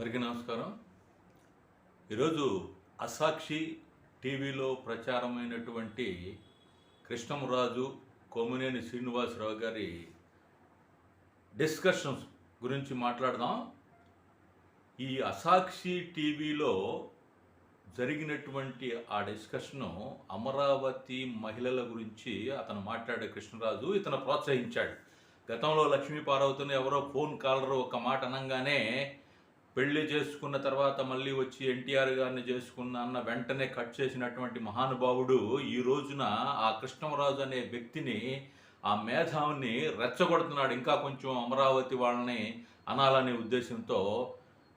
అందరికీ నమస్కారం. ఈరోజు అసాక్షి టీవీలో ప్రచారమైనటువంటి కృష్ణంరాజు కొమ్మినేని శ్రీనివాసరావు గారి డిస్కషన్స్ గురించి మాట్లాడదాం. ఈ అసాక్షి టీవీలో జరిగినటువంటి ఆ డిస్కషను అమరావతి మహిళల గురించి అతను మాట్లాడే కృష్ణరాజు ఇతను ప్రోత్సహించాడు. గతంలో లక్ష్మీ పార్వతిని ఎవరో ఫోన్ కాలర్ ఒక మాట అనగానే పెళ్ళి చేసుకున్న తర్వాత మళ్ళీ వచ్చి ఎన్టీఆర్ గారిని చేసుకున్న అన్న వెంటనే కట్ చేసినటువంటి మహానుభావుడు ఈ రోజున ఆ కృష్ణరాజు అనే వ్యక్తిని ఆ మేధావిని రెచ్చగొడుతున్నాడు. ఇంకా కొంచెం అమరావతి వాళ్ళని అనాలనే ఉద్దేశంతో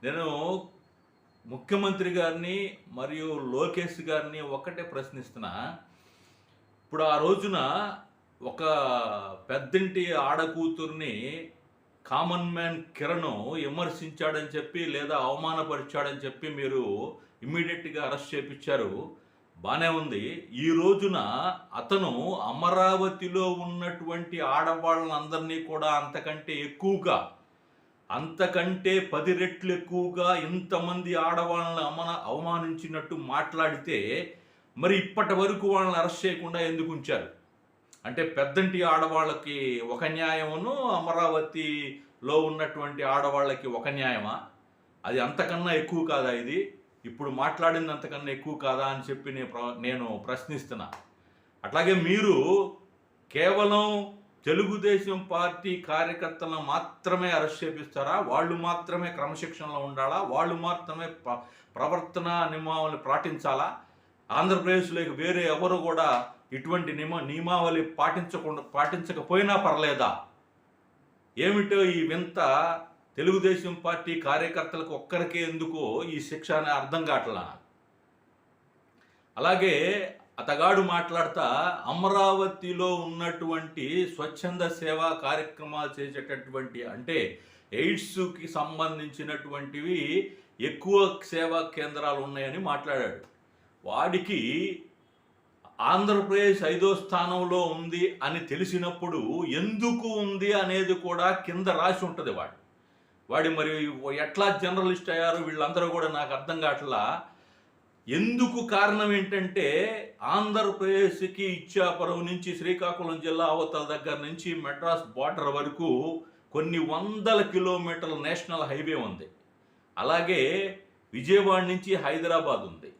నేను ముఖ్యమంత్రి గారిని మరియు లోకేష్ గారిని ఒక్కటే ప్రశ్నిస్తున్నా. ఇప్పుడు ఆ రోజున ఒక పెద్దంటి ఆడకూతుర్ని కామన్ మ్యాన్ కిరణ్ విమర్శించాడని చెప్పి లేదా అవమానపరిచాడని చెప్పి మీరు ఇమ్మీడియట్గా అరెస్ట్ చేపించారు. బాగానే ఉంది. ఈ రోజున అతను అమరావతిలో ఉన్నటువంటి ఆడవాళ్ళందరినీ కూడా అంతకంటే ఎక్కువగా అంతకంటే పది రెట్లు ఎక్కువగా ఇంతమంది ఆడవాళ్ళని అమన అవమానించినట్టు మాట్లాడితే మరి ఇప్పటి వరకు వాళ్ళని అరెస్ట్ చేయకుండా ఎందుకు ఉంచారు? అంటే పెద్దంటి ఆడవాళ్ళకి ఒక న్యాయమును అమరావతిలో ఉన్నటువంటి ఆడవాళ్ళకి ఒక న్యాయమా? అది అంతకన్నా ఎక్కువ కాదా ఇది? ఇప్పుడు మాట్లాడింది అంతకన్నా ఎక్కువ కాదా అని చెప్పి నేను ప్ర- నేను ప్రశ్నిస్తున్నా. అట్లాగే మీరు కేవలం తెలుగుదేశం పార్టీ కార్యకర్తలను మాత్రమే అరెస్ట్ చేపిస్తారా? వాళ్ళు మాత్రమే క్రమశిక్షణలో ఉండాలా? వాళ్ళు మాత్రమే ప్రవర్తన నియమావళి పాటించాలా? ఆంధ్రప్రదేశ్లోకి వేరే ఎవరు కూడా ఇటువంటి నియమ నియమావళి పాటించకుండా పాటించకపోయినా పర్లేదా? ఏమిటో ఈ వింత తెలుగుదేశం పార్టీ కార్యకర్తలకు ఒక్కరికే ఎందుకో ఈ శిక్ష అనే అర్థం కావట్లా? అలాగే అతగాడు మాట్లాడతా అమరావతిలో ఉన్నటువంటి స్వచ్ఛంద సేవా కార్యక్రమాలు చేసేటటువంటి అంటే ఎయిడ్స్కి సంబంధించినటువంటివి ఎక్కువ సేవా కేంద్రాలు ఉన్నాయని మాట్లాడాడు. వాడికి ఆంధ్రప్రదేశ్ ఐదో స్థానంలో ఉంది అని తెలిసినప్పుడు ఎందుకు ఉంది అనేది కూడా కింద రాసి ఉంటుంది వాడు. వాడి మరి ఎట్లా జర్నలిస్ట్ అయ్యారు వీళ్ళందరూ కూడా నాకు అర్థం కావట్లా. ఎందుకు కారణం ఏంటంటే ఆంధ్రప్రదేశ్కి ఇచ్చాపురం నుంచి శ్రీకాకుళం జిల్లా అవతల దగ్గర నుంచి మెడ్రాస్ బార్డర్ వరకు కొన్ని వందల కిలోమీటర్ల నేషనల్ హైవే ఉంది. అలాగే విజయవాడ నుంచి హైదరాబాద్ ఉంది.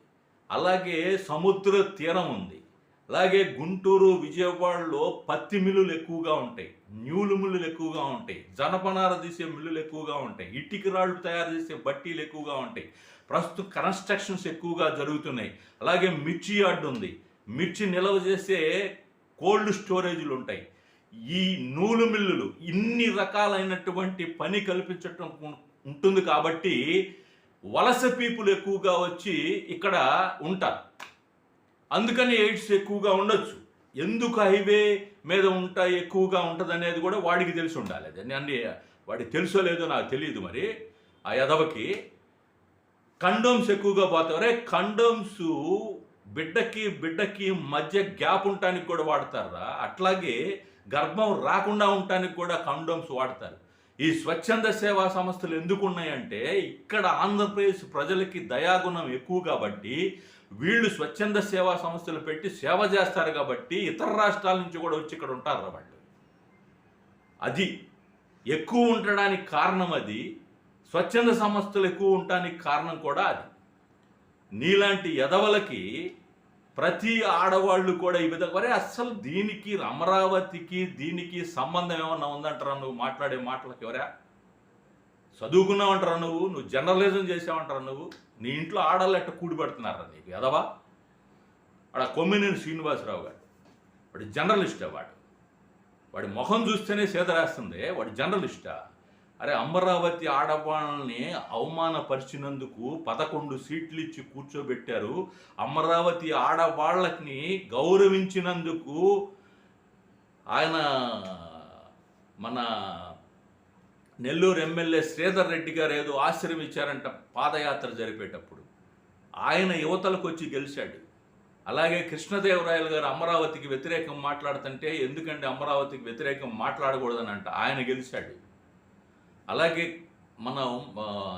అలాగే సముద్ర తీరం ఉంది. అలాగే గుంటూరు విజయవాడలో పత్తి మిల్లులు ఎక్కువగా ఉంటాయి. న్యూలు మిల్లులు ఎక్కువగా ఉంటాయి. జనపనార తీసే మిల్లులు ఎక్కువగా ఉంటాయి. ఇటుక రాళ్ళు తయారు చేసే బట్టీలు ఎక్కువగా ఉంటాయి. ప్రస్తుతం కన్స్ట్రక్షన్స్ ఎక్కువగా జరుగుతున్నాయి. అలాగే మిర్చి యార్డ్ ఉంది. మిర్చి నిల్వ చేసే కోల్డ్ స్టోరేజ్లు ఉంటాయి. ఈ నూలు మిల్లులు ఇన్ని రకాలైనటువంటి పని కల్పించటం ఉంటుంది కాబట్టి వలస పీపుల్ ఎక్కువగా వచ్చి ఇక్కడ ఉంటారు. అందుకని ఎయిడ్స్ ఎక్కువగా ఉండొచ్చు. ఎందుకు హైవే మీద ఉంటాయి ఎక్కువగా ఉంటుంది అనేది కూడా వాడికి తెలిసి ఉండాలి. అది అన్ని వాడికి తెలుసో లేదో నాకు తెలియదు మరి. ఆ యదవకి కండోమ్స్ ఎక్కువగా పోతారే కండోమ్స్ బిడ్డకి బిడ్డకి మధ్య గ్యాప్ ఉండటానికి కూడా వాడతారా అట్లాగే గర్భం రాకుండా ఉండటానికి కూడా కండోమ్స్ వాడతారు. ఈ స్వచ్ఛంద సేవా సంస్థలు ఎందుకు ఉన్నాయంటే ఇక్కడ ఆంధ్రప్రదేశ్ ప్రజలకి దయాగుణం ఎక్కువ కాబట్టి వీళ్ళు స్వచ్ఛంద సేవా సంస్థలు పెట్టి సేవ చేస్తారు కాబట్టి ఇతర రాష్ట్రాల నుంచి కూడా వచ్చి ఇక్కడ ఉంటారు వాళ్ళు. అది ఎక్కువ ఉండడానికి కారణం అది స్వచ్ఛంద సంస్థలు ఎక్కువ ఉండటానికి కారణం కూడా అది. నీలాంటి ఎదవలకి ప్రతి ఆడవాళ్ళు కూడా ఈ విధంగా వరే అస్సలు దీనికి అమరావతికి దీనికి సంబంధం ఏమన్నా ఉందంటారా నువ్వు మాట్లాడే మాటలకు ఎవరా? చదువుకున్నావంటారా నువ్వు? నువ్వు జర్నలిజం చేసావంటారా నువ్వు? నీ ఇంట్లో ఆడాలి ఎట్ట కూడిపెడుతున్నారా నీకు? ఎదవా? వాడు కొమ్మినేని శ్రీనివాసరావు గారు. వాడు జర్నలిస్టా వాడు. వాడి ముఖం చూస్తేనే సేదరేస్తుంది వాడు జర్నలిస్టా? అరే అమరావతి ఆడవాళ్ళని అవమానపరిచినందుకు పదకొండు సీట్లు ఇచ్చి కూర్చోబెట్టారు. అమరావతి ఆడవాళ్ళని గౌరవించినందుకు ఆయన మన నెల్లూరు ఎమ్మెల్యే శ్రీధర్ రెడ్డి గారు ఏదో ఆశ్రమించారంట పాదయాత్ర జరిపేటప్పుడు. ఆయన యువతలకు వచ్చి గెలిచాడు. అలాగే కృష్ణదేవరాయలు గారు అమరావతికి వ్యతిరేకం మాట్లాడుతుంటే ఎందుకంటే అమరావతికి వ్యతిరేకం మాట్లాడకూడదని అంట ఆయన గెలిచాడు. అలాగే మనం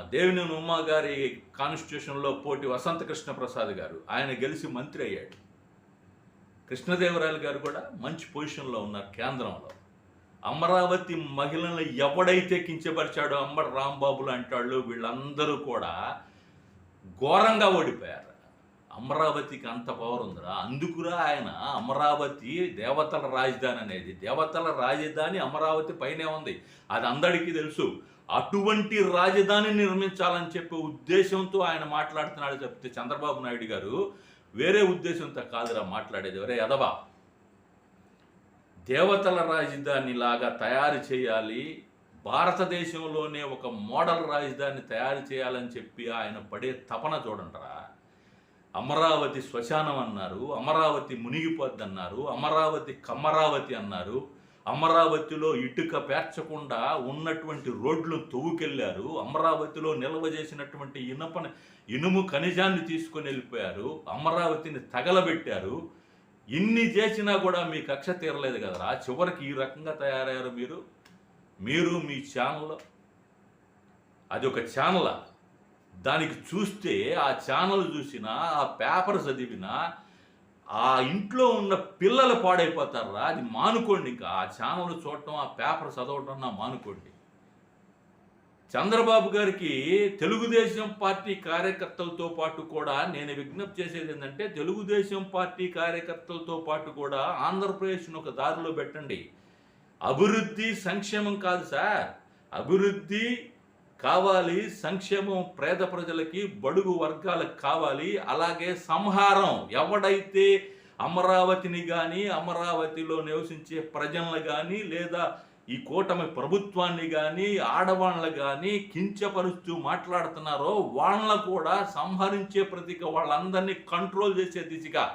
దేవిని ఉమా గారి కాన్స్టిట్యూషన్లో పోటీ వసంత కృష్ణ ప్రసాద్ గారు ఆయన గెలిచి మంత్రి అయ్యాడు. కృష్ణదేవరాయలు గారు కూడా మంచి పొజిషన్లో ఉన్నారు కేంద్రంలో. అమరావతి మహిళలను ఎవడైతే కించపరిచాడో అంబర్ రాంబాబులు అంటాళ్ళు వీళ్ళందరూ కూడా ఘోరంగా ఓడిపోయారు. అమరావతికి అంత పవర్ ఉందిరా. అందుకురా ఆయన. అమరావతి దేవతల రాజధాని అనేది. దేవతల రాజధాని అమరావతి పైనే ఉంది. అది అందరికీ తెలుసు. అటువంటి రాజధాని నిర్మించాలని చెప్పే ఉద్దేశంతో ఆయన మాట్లాడుతున్నాడు చెప్తే చంద్రబాబు నాయుడు గారు వేరే ఉద్దేశంతో కాదురా మాట్లాడేది. ఎవరే ఎదవా దేవతల రాజధాని లాగా తయారు చేయాలి. భారతదేశంలోనే ఒక మోడల్ రాజధాని తయారు చేయాలని చెప్పి ఆయన పడే తపన చూడండిరా. అమరావతి శ్మశానం అన్నారు అమరావతి మునిగిపోద్దన్నారు అమరావతి కమరావతి అన్నారు. అమరావతిలో ఇటుక పేర్చకుండా ఉన్నటువంటి రోడ్లు తవ్వుకెళ్ళారు అమరావతిలో నిల్వ చేసినటువంటి ఇనప ఇనుము ఖనిజాన్ని తీసుకొని వెళ్ళిపోయారు. అమరావతిని తగలబెట్టారు. ఇన్ని చేసినా కూడా మీ కక్ష తీరలేదు కదరా? చివరికి ఈ రకంగా తయారయ్యారు మీరు. మీరు మీ ఛానల్. అది ఒక ఛానల్? దానికి చూస్తే ఆ ఛానల్ చూసినా ఆ పేపర్ చదివినా ఆ ఇంట్లో ఉన్న పిల్లలు పాడైపోతారా? అది మానుకోండి ఇంకా. ఆ ఛానల్ చూడటం ఆ పేపర్ చదవటం నా మానుకోండి. చంద్రబాబు గారికి తెలుగుదేశం పార్టీ కార్యకర్తలతో పాటు కూడా నేను విజ్ఞప్తి చేసేది ఏంటంటే తెలుగుదేశం పార్టీ కార్యకర్తలతో పాటు కూడా ఆంధ్రప్రదేశ్ను ఒక దారిలో పెట్టండి. అభివృద్ధి సంక్షేమం కాదు సార్. అభివృద్ధి కావాలి సంక్షేమం పేద ప్రజలకి బడుగు వర్గాలకు కావాలి అలాగే సంహారం. ఎవడైతే అమరావతిని కానీ అమరావతిలో నివసించే ప్రజలను కానీ లేదా ఈ కూటమి ప్రభుత్వాన్ని కానీ ఆడవాళ్ళని కానీ కించపరుస్తూ మాట్లాడుతున్నారో వాళ్ళని కూడా సంహరించే ప్రతిక వాళ్ళందరినీ కంట్రోల్ చేసే దిశగా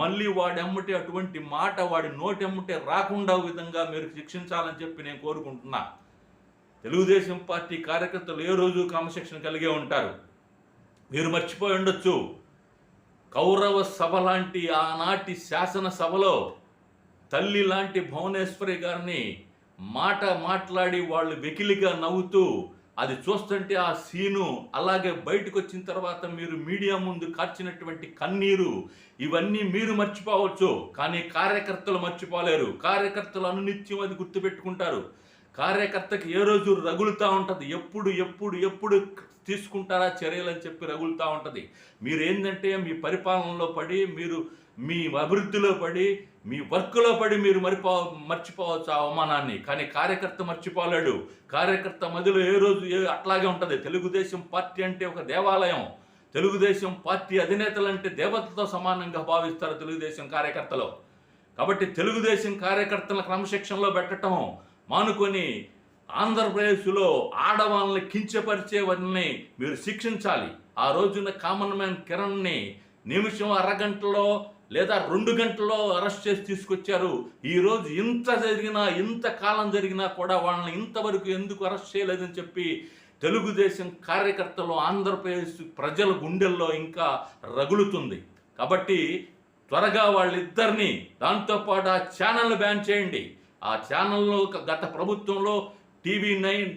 మళ్ళీ వాడెమ్మటే అటువంటి మాట వాడి నోటెమ్మటే రాకుండా విధంగా మీరు శిక్షించాలని చెప్పి నేను కోరుకుంటున్నా. తెలుగుదేశం పార్టీ కార్యకర్తలు ఏ రోజు క్రమశిక్షణ కలిగే ఉంటారు? మీరు మర్చిపోయి ఉండొచ్చు. కౌరవ సభ లాంటి ఆనాటి శాసనసభలో తల్లి లాంటి భువనేశ్వరి గారిని మాట మాట్లాడి వాళ్ళు వెకిలిగా నవ్వుతూ అది చూస్తుంటే ఆ సీను అలాగే బయటకు వచ్చిన తర్వాత మీరు మీడియా ముందు కార్చినటువంటి కన్నీరు ఇవన్నీ మీరు మర్చిపోవచ్చు. కానీ కార్యకర్తలు మర్చిపోలేరు. కార్యకర్తలు అనునిత్యం అది గుర్తుపెట్టుకుంటారు. కార్యకర్తకి ఏ రోజు రగులుతూ ఉంటుంది? ఎప్పుడు ఎప్పుడు ఎప్పుడు తీసుకుంటారా చర్యలు అని చెప్పి రగులుతూ ఉంటుంది. మీరు ఏంటంటే మీ పరిపాలనలో పడి మీరు మీ అభివృద్ధిలో పడి మీ వర్క్లో పడి మీరు మరిపో మర్చిపోవచ్చు ఆ అవమానాన్ని. కానీ కార్యకర్త మర్చిపోలేడు. కార్యకర్త మధ్యలో ఏ రోజు ఏ అట్లాగే ఉంటుంది. తెలుగుదేశం పార్టీ అంటే ఒక దేవాలయం. తెలుగుదేశం పార్టీ అధినేతలు అంటే దేవతతో సమానంగా భావిస్తారు తెలుగుదేశం కార్యకర్తలు. కాబట్టి తెలుగుదేశం కార్యకర్తల క్రమశిక్షణలో పెట్టడం మానుకొని ఆంధ్రప్రదేశ్లో ఆడవాళ్ళని కించపరిచేవన్నీ మీరు శిక్షించాలి. ఆ రోజున కామన్ మ్యాన్ కిరణ్ని నిమిషం అరగంటలో లేదా రెండు గంటల్లో అరెస్ట్ చేసి తీసుకొచ్చారు. ఈరోజు ఇంత జరిగినా ఇంత కాలం జరిగినా కూడా వాళ్ళని ఇంతవరకు ఎందుకు అరెస్ట్ చేయలేదని చెప్పి తెలుగుదేశం కార్యకర్తలు ఆంధ్రప్రదేశ్ ప్రజల గుండెల్లో ఇంకా రగులుతుంది. కాబట్టి త్వరగా వాళ్ళిద్దరినీ దాంతోపాటు ఆ ఛానల్ బ్యాన్ చేయండి. ఆ ఛానల్లో గత ప్రభుత్వంలో టీవీ నైన్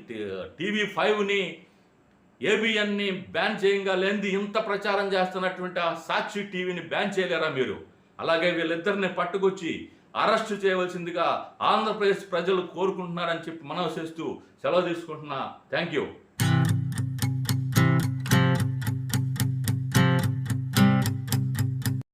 టీవీ ఫైవ్ని ఏబిఎన్ని బ్యాన్ చేయంగా లేనిది ఇంత ప్రచారం చేస్తున్నటువంటి ఆ సాక్షి టీవీని బ్యాన్ చేయలేరా మీరు? అలాగే వీళ్ళిద్దరిని పట్టుకొచ్చి అరెస్టు చేయవలసిందిగా ఆంధ్రప్రదేశ్ ప్రజలు కోరుకుంటున్నారని చెప్పి మనవి చేస్తూ సెలవు తీసుకుంటున్నా. Thank you.